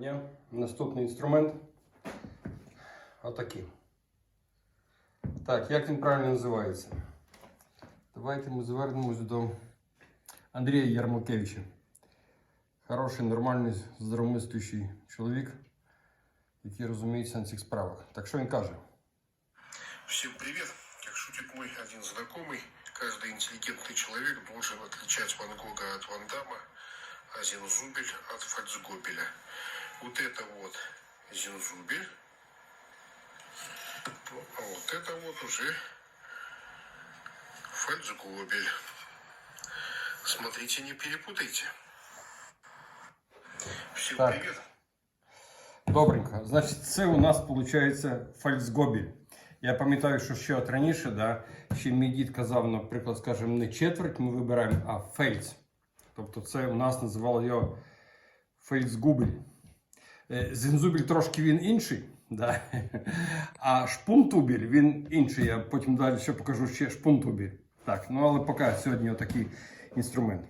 дня. Наступний інструмент. Отакий. Так, як він правильно називається? Давайте ми звернемось до Андрія Ярмакевича. Хороший, нормальний, здоровомислюючий чоловік, який розуміється на цих справах. Так що він каже? Всем привет! Как шутит мой один знакомый, каждый интеллигентный человек должен отличать Ван Гога от Ван Дамма, а Зинзубель от Фальцгобеля. Вот это вот Зинзубель, ну, а вот это вот уже Фальцгобель. Смотрите, не перепутайте. Всем Так. привет! Добренько. Значить, це у нас виходить фальцгобіль. Я пам'ятаю, що ще от раніше, да, ще мій дід казав, наприклад, скажімо, не четверть ми вибираємо, а фельдс. Тобто це у нас називали його фельдсгубель. Е, Зінзубіль трошки він інший, да? а шпунтубіль він інший. Я потім далі ще покажу ще шпунтубіль. Так, ну але поки сьогодні отакий інструмент.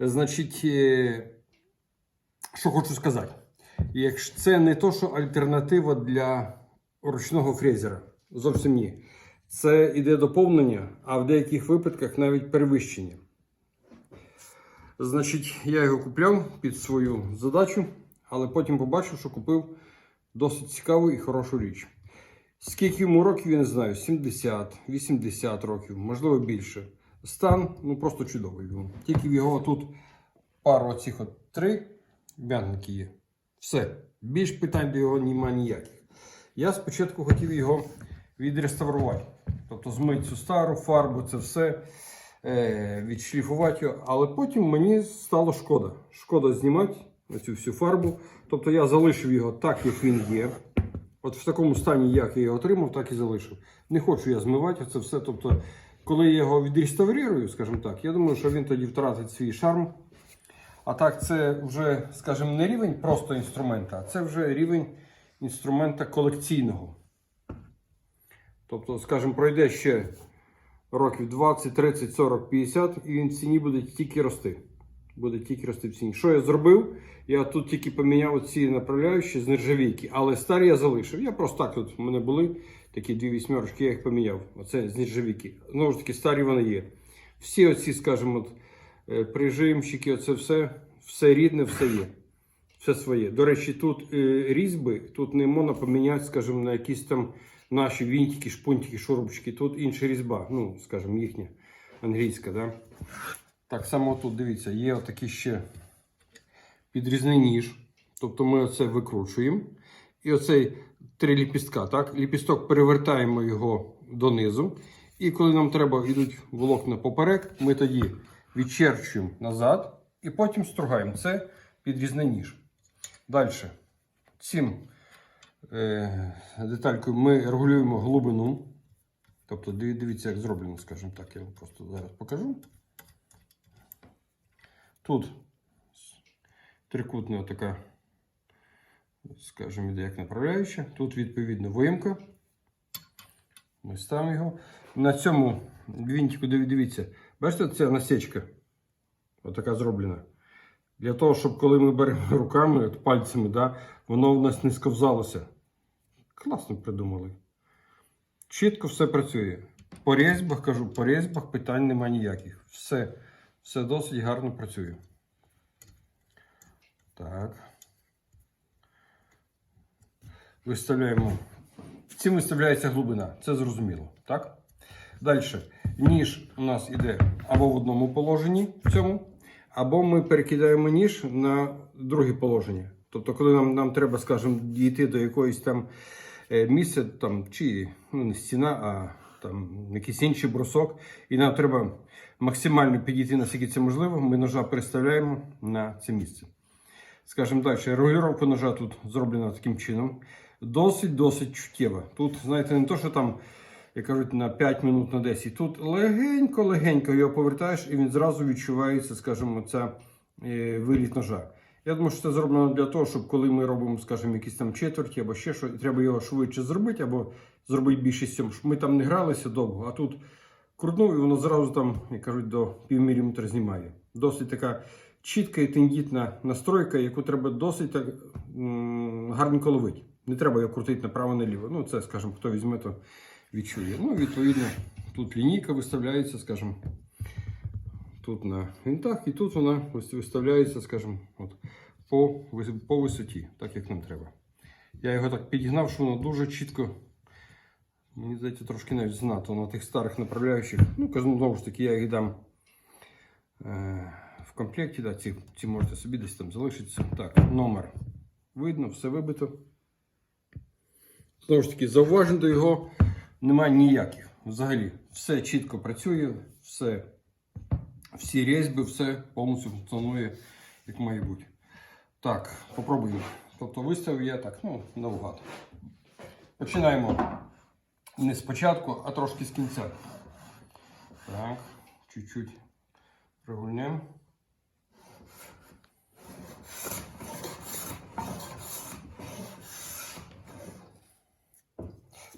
Значить, е, що хочу сказати. Якщо це не то, що альтернатива для ручного фрезера. Зовсім ні. Це іде доповнення, а в деяких випадках навіть перевищення. Значить, я його купляв під свою задачу, але потім побачив, що купив досить цікаву і хорошу річ. Скільки йому років, я не знаю, 70, 80 років, можливо більше. Стан ну просто чудовий. він. Тільки в його тут пару оцих от три вм'ятники є. Все. Більш питань до його немає ніяких. Я спочатку хотів його відреставрувати. Тобто змити цю стару фарбу, це все, е, відшліфувати його. Але потім мені стало шкода. Шкода знімати цю всю фарбу. Тобто я залишив його так, як він є. От в такому стані, як я його отримав, так і залишив. Не хочу я змивати це все. Тобто, коли я його відреставрую, скажімо так, я думаю, що він тоді втратить свій шарм. А так, це вже, скажімо, не рівень просто інструмента, а це вже рівень інструмента колекційного. Тобто, скажімо, пройде ще років 20, 30, 40, 50, і він в ціні буде тільки рости. Буде тільки рости в ціні. Що я зробив? Я тут тільки поміняв ці направляючі з нержавійки, але старі я залишив. Я просто так тут в мене були такі дві вісьмерочки, я їх поміняв. Оце з нержавійки. Знову ж таки, старі вони є. Всі оці, скажімо, от, е, прижимчики, оце все, все рідне, все є. Все своє. До речі, тут е, різьби, тут не можна поміняти, скажімо, на якісь там наші вінтики, шпунтики, шурупчики. Тут інша різьба, ну, скажімо, їхня англійська. Да? Так само тут, дивіться, є отакий ще підрізний ніж. Тобто ми оце викручуємо. І оцей три ліпістка, так? Ліпісток перевертаємо його донизу. І коли нам треба йдуть волокна поперек, ми тоді відчерчуємо назад і потім стругаємо. Це підрізний ніж. Далі. Цим е, деталькою ми регулюємо глибину. Тобто, дивіться, як зроблено, скажімо так, я вам просто зараз покажу. Тут трикутна така, скажімо, як направляюча. Тут, відповідно, виїмка. Ми ставимо його. На цьому гвинтику, диві- дивіться, бачите, ця насічка отака зроблена. Для того, щоб коли ми беремо руками, от пальцями, да, воно у нас не сковзалося. Класно придумали. Чітко все працює. По різьбах, кажу, по різьбах питань немає ніяких. Все, все досить гарно працює. Так. Виставляємо. Цим виставляється глибина, це зрозуміло. Так? Далі. Ніж у нас іде або в одному положенні в цьому, або ми перекидаємо ніж на друге положення. Тобто, коли нам, нам треба, скажімо, дійти до якоїсь там е, місця, там, чи ну, не стіна, а там якийсь інший брусок, і нам треба максимально підійти, наскільки це можливо, ми ножа переставляємо на це місце. Скажімо далі, регулювання ножа тут зроблена таким чином. Досить-досить чуттєва. Тут, знаєте, не то, що там, як кажуть, на 5 минут на 10. Тут легенько-легенько його повертаєш, і він зразу відчувається, скажімо, ця е, виліт ножа. Я думаю, що це зроблено для того, щоб коли ми робимо, скажімо, якісь там четверті або ще що, треба його швидше зробити, або зробити більше сьом, ми там не гралися довго, а тут крутнув і воно зразу там, як кажуть, до пів міліметра знімає. Досить така чітка і тендітна настройка, яку треба досить так гарненько ловити. Не треба його крутити направо-наліво. Ну, це, скажімо, хто візьме, то відчує. Ну, відповідно, тут лінійка виставляється, скажімо, тут на гвинтах, і тут вона виставляється, скажімо, от, по, по висоті, так як нам треба. Я його так підігнав, що воно дуже чітко. Мені здається, трошки навіть знато на тих старих направляючих. Ну, кажу, знову ж таки, я їх дам е, в комплекті. Да, ці, ці можете собі десь там залишитися. Так, номер видно, все вибито. Знову ж таки, зауважень до його немає ніяких. Взагалі, все чітко працює, все, всі різьби, все повністю функціонує, як має бути. Так, попробуємо. Тобто виставив я так, ну, наугад. Починаємо не спочатку, а трошки з кінця. Так, чуть-чуть прогульнемо.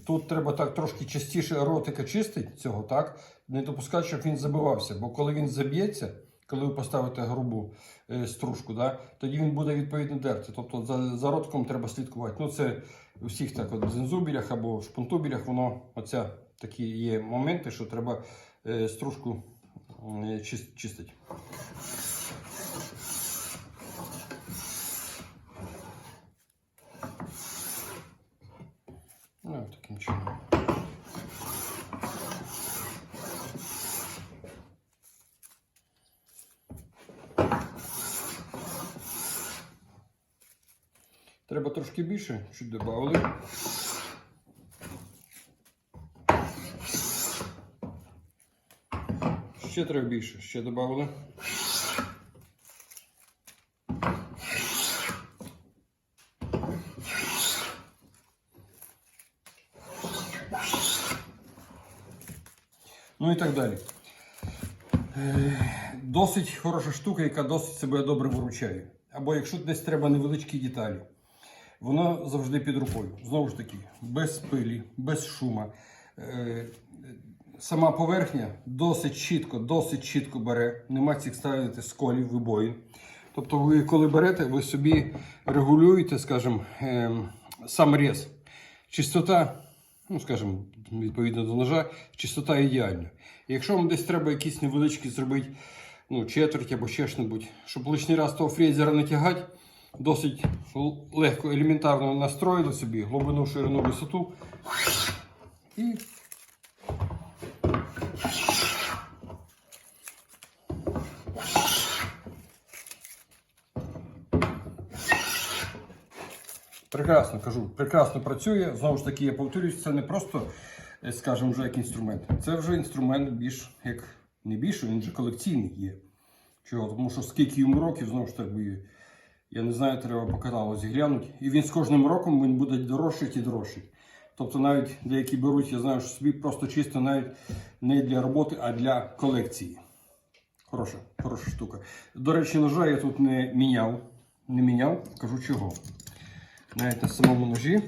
Тут треба так трошки частіше ротика чистити цього, так? Не допускати, щоб він забивався. Бо коли він заб'ється, коли ви поставите грубу е, стружку, да, тоді він буде відповідно дерти. Тобто за, за ротиком треба слідкувати. Ну, це у всіх так от в зензубілях або в шпунтубілях, воно оця такі є моменти, що треба е, стружку е, чис- чистити. Ну, таким чином. Треба трошки більше, чуть додали. Ще треба більше, ще додали. Ну і так далі. Е, Досить хороша штука, яка досить себе добре виручає. Або якщо десь треба невеличкі деталі, воно завжди під рукою. Знову ж таки, без пилі, без шума. Е, Сама поверхня досить чітко, досить чітко бере. Нема цих ставити сколів, вибоїн. Тобто, ви коли берете, ви собі регулюєте, скажімо, ем, сам рез. Чистота, ну скажімо, відповідно до ножа, чистота ідеальна. Якщо вам десь треба якісь невеличкі зробити, ну, четверть або ще що-небудь, щоб лишній раз того фрезера не тягати, досить легко, елементарно настроїли собі глибину, ширину, висоту. І Прекрасно кажу, прекрасно працює. Знову ж таки, я повторюсь, це не просто, е, скажімо, вже як інструмент. Це вже інструмент більш як не більше, він вже колекційний є. Чого? Тому що скільки йому років, знову ж таки, я не знаю, треба по каталозі глянути. І він з кожним роком він буде дорожчати і дорожчати. Тобто навіть деякі беруть, я знаю, що собі просто чисто навіть не для роботи, а для колекції. Хороша, хороша штука. До речі, ножа я тут не міняв. Не міняв, кажу чого навіть на самому ножі.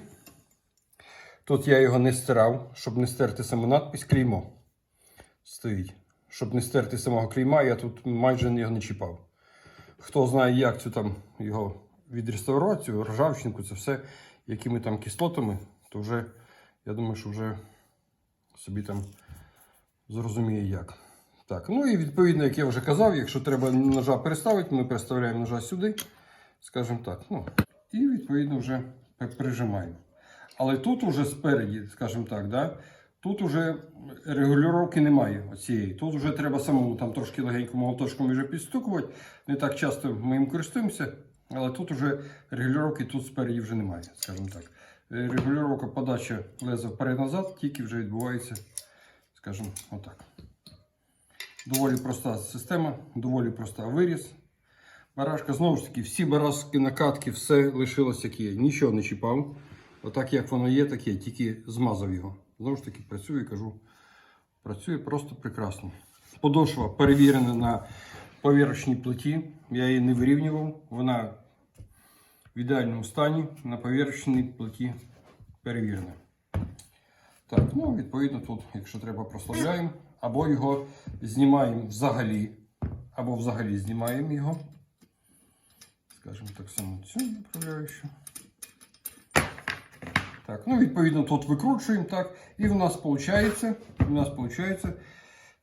Тут я його не стирав, щоб не стерти саму надпись клеймо. Стоїть. Щоб не стерти самого клейма, я тут майже його не чіпав. Хто знає, як цю там його відреставрувати, цю ржавчинку, це все, якими там кислотами, то вже, я думаю, що вже собі там зрозуміє як. Так, ну і відповідно, як я вже казав, якщо треба ножа переставити, ми переставляємо ножа сюди, скажімо так. Ну, і відповідно вже прижимаємо. Але тут уже спереді, скажімо так, да, тут уже регулювання немає оцієї. Тут вже треба самому там трошки легенько молоточком вже підстукувати. Не так часто ми їм користуємося, але тут уже регулювання тут спереді вже немає, скажімо так. Е, Регулювання подача леза вперед-назад, тільки вже відбувається, скажімо, отак. Доволі проста система, доволі проста виріз. Барашка, знову ж таки, всі барашки, накатки, все лишилось як є. Нічого не чіпав. Отак, як воно є, так є, тільки змазав його. Знову ж таки, працює, кажу. Працює просто прекрасно. Подошва перевірена на поверхній плиті. Я її не вирівнював. Вона в ідеальному стані на поверхній плиті перевірена. Так, ну, відповідно, тут, якщо треба, прославляємо. Або його знімаємо взагалі. Або взагалі знімаємо його. Скажімо так само цю направляючу. Так, ну відповідно тут викручуємо, так, і в нас виходить, в нас виходить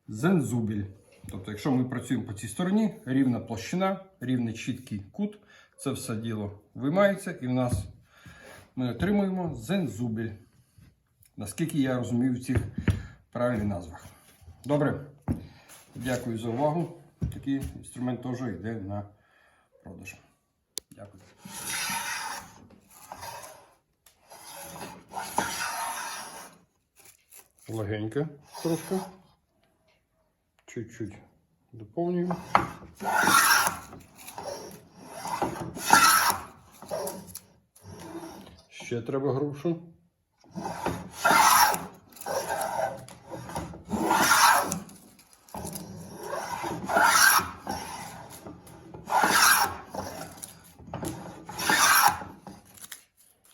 зензубіль. Тобто, якщо ми працюємо по цій стороні, рівна площина, рівний чіткий кут, це все діло виймається, і в нас ми отримуємо зензубіль. Наскільки я розумію в цих правильних назвах. Добре, дякую за увагу. Такий інструмент теж йде на продаж. Дякую. Легенько трошки. Чуть-чуть доповнюємо. Ще треба грушу.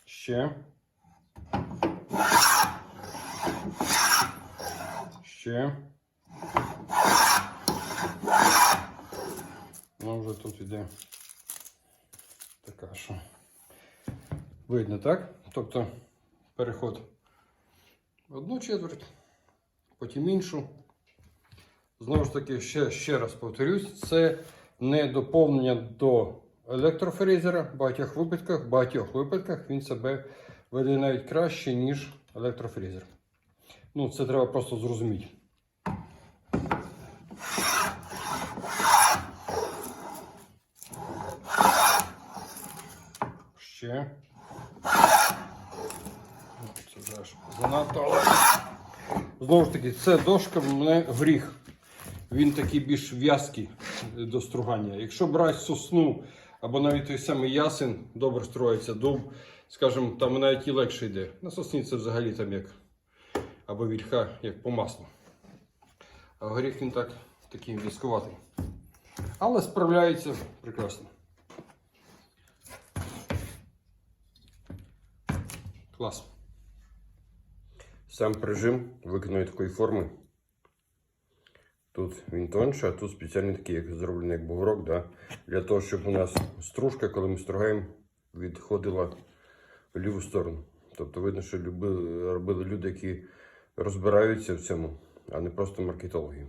Ще. Ще. Ну, вже тут іде така, що видно, так? Тобто переход в одну четверть, потім іншу. Знову ж таки, ще, ще раз повторюсь, це не доповнення до електрофрезера. В багатьох випадках, в багатьох випадках він себе веде навіть краще, ніж електрофрезер. Ну, це треба просто зрозуміти. Ще. Це вже занадто. але Знову ж таки, це дошка мене гріх. Він такий більш в'язкий до стругання. Якщо брати сосну або навіть той самий ясен, добре стругається дуб, скажімо, там навіть і легше йде. На сосні це взагалі там як або вільха, як по маслу. А горіх він так такий в'язкуватий. Але справляється прекрасно. Клас. Сам прижим виконаний такої форми. Тут він тонше, а тут спеціальний такий, як зроблений як бугорок, да? для того, щоб у нас стружка, коли ми стругаємо, відходила в ліву сторону. Тобто видно, що любили, робили люди, які розбираються в цьому, а не просто маркетологи.